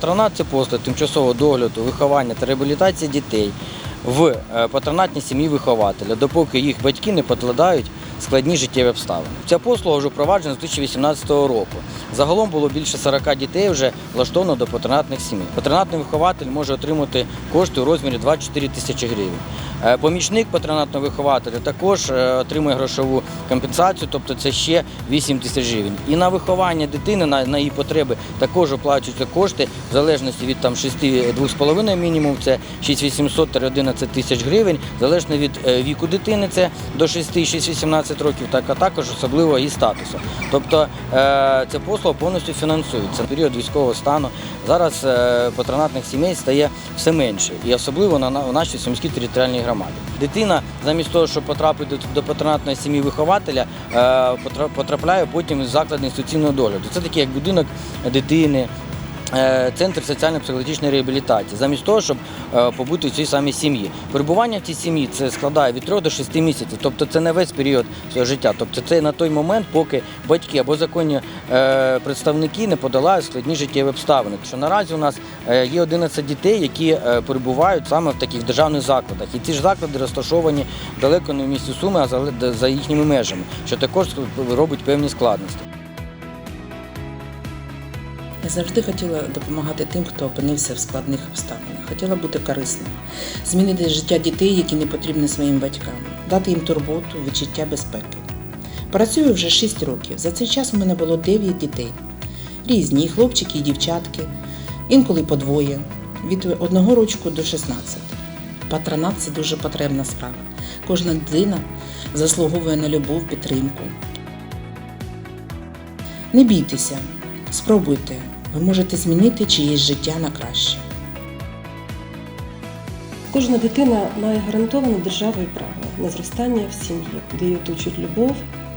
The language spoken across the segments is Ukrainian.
Патронат це послуг тимчасового догляду, виховання та реабілітації дітей в е, патронатній сім'ї вихователя, допоки їх батьки не покладають складні життєві обставини. Ця послуга вже впроваджена з 2018 року. Загалом було більше 40 дітей вже влаштовано до патронатних сімей. Патронатний вихователь може отримати кошти у розмірі 24 тисячі гривень. Е, Помічник патронатного вихователя також е, отримує грошову компенсацію, тобто це ще 8 тисяч гривень. І на виховання дитини, на, на її потреби також оплачуються кошти в залежності від там 6-2,5 мінімум, це 6800-11 тисяч гривень, залежно від е, віку дитини, це до 6-6-18 років, так а також особливо її статусу. Тобто ця послуга повністю фінансується. Період військового стану зараз патронатних сімей стає все менше, і особливо на, нашій сумській територіальній громаді. Дитина, замість того, щоб потрапити до, до патронатної сім'ї вихователя, е, потрапляє потім в заклад інституційного догляду. Це такий як будинок дитини. Е, Центр соціально-психологічної реабілітації, замість того, щоб е, побути в цій самій сім'ї. Перебування в цій сім'ї це складає від 3 до 6 місяців, тобто це не весь період свого життя. Тобто це на той момент, поки батьки або законні е, представники не подолають складні життєві обставини. Що наразі у нас є 11 дітей, які перебувають саме в таких державних закладах. І ці ж заклади розташовані далеко не в місті Суми, а за їхніми межами, що також робить певні складності. Завжди хотіла допомагати тим, хто опинився в складних обставинах. Хотіла бути корисною, змінити життя дітей, які не потрібні своїм батькам, дати їм турботу, відчуття безпеки. Працюю вже 6 років. За цей час у мене було 9 дітей. Різні хлопчики, і дівчатки, інколи по двоє, від одного рочку до 16. Патронат це дуже потрібна справа. Кожна дитина заслуговує на любов, підтримку. Не бійтеся, спробуйте, ви можете змінити чиєсь життя на краще. Кожна дитина має гарантоване державою право на зростання в сім'ї, де її оточують любов,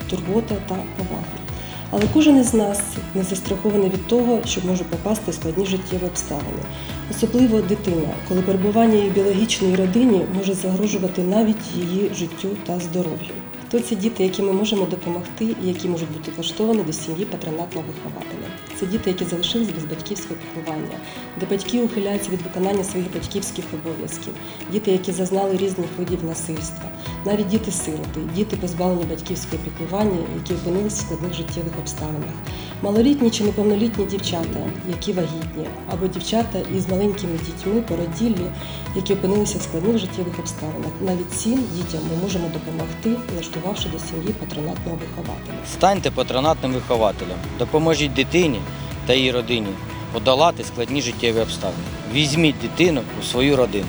турбота та повага. Але кожен із нас не застрахований від того, що може попасти в складні життєві обставини. Особливо дитина, коли перебування її в біологічній родині може загрожувати навіть її життю та здоров'ю. Хто ці діти, які ми можемо допомогти і які можуть бути влаштовані до сім'ї патронатного вихователя? Це діти, які залишились без батьківського піклування, де батьки ухиляються від виконання своїх батьківських обов'язків, діти, які зазнали різних видів насильства, навіть діти-сироти, діти позбавлені батьківського піклування, які опинилися в складних життєвих обставинах, малолітні чи неповнолітні дівчата, які вагітні, або дівчата із маленькими дітьми породіллі, які опинилися в складних життєвих обставинах. Навіть цим дітям ми можемо допомогти, влаштувавши до сім'ї патронатного вихователя. Станьте патронатним вихователем, допоможіть дитині та її родині подолати складні життєві обставини. Візьміть дитину у свою родину.